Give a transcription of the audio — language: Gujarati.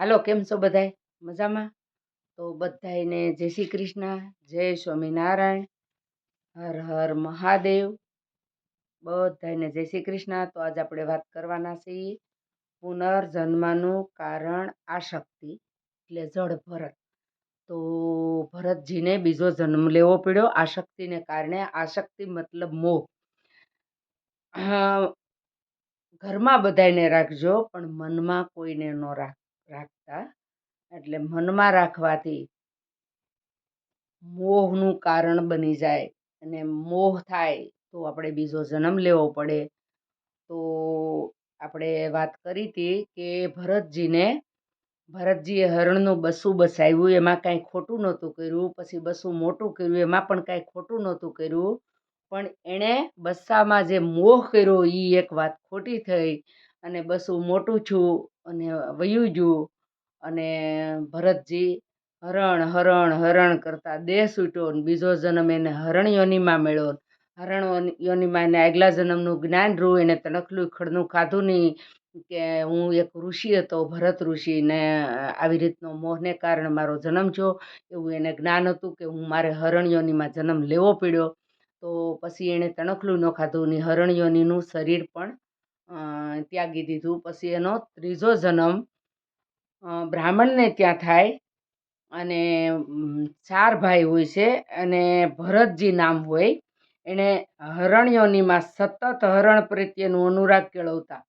હાલો, કેમ છો બધાય? મજામાં? તો બધાયને જય શ્રી કૃષ્ણ, જય સ્વામિનારાયણ, હર હર મહાદેવ. બધાયને જય શ્રી કૃષ્ણ. તો આજે આપણે વાત કરવાના છીએ પુનર્જન્મનું કારણ આશક્તિ, એટલે જળ ભરત. તો ભરતજીને બીજો જન્મ લેવો પડ્યો. આશક્તિને કારણે આશક્તિ મતલબ મોહ. ઘરમાં બધાયને રાખજો, પણ મનમાં કોઈને ન રાખ. રાખતા એટલે મનમાં રાખવાથી મોહનું કારણ બની જાય અને મોહ થાય તો આપણે બીજો જન્મ લેવો પડે. તો આપણે વાત કરી હતી કે ભરતજીને, ભરતજીએ હરણનું બસું બસાવ્યું, એમાં કાંઈ ખોટું નહોતું કર્યું, પછી બસું મોટું કર્યું, એમાં પણ કાંઈ ખોટું નહોતું કર્યું. પણ એણે બસ્સામાં જે મોહ કર્યો એ એક વાત ખોટી થઈ. અને બસું મોટું છું અને વયું ગયું અને ભરતજી હરણ હરણ હરણ કરતા દેહ છૂટ્યો બીજો જન્મ એને હરણ યોનિમાં મળ્યો. હરણ યોનિમાં એને આગલા જન્મનું જ્ઞાન રહ્યું, એને તણખલું ખડનું ખાધું નહીં કે હું એક ઋષિ હતો, ભરત ઋષિ, ને આવી રીતનો મોહને કારણે મારો જન્મ થયો. એવું એને જ્ઞાન હતું કે હું મારે હરણ યોનિમાં જન્મ લેવો પડ્યો. તો પછી એણે તણખલું ન ખાધું ને હરણ યોનિનું શરીર પણ ત્યાગી દીધું. પછી એનો ત્રીજો જન્મ બ્રાહ્મણને ત્યાં થાય અને ચાર ભાઈ હોય છે અને ભરતજી નામ હોય. એણે હરણ્યોનીમાં સતત હરણ પ્રત્યેનું અનુરાગ કેળવતા.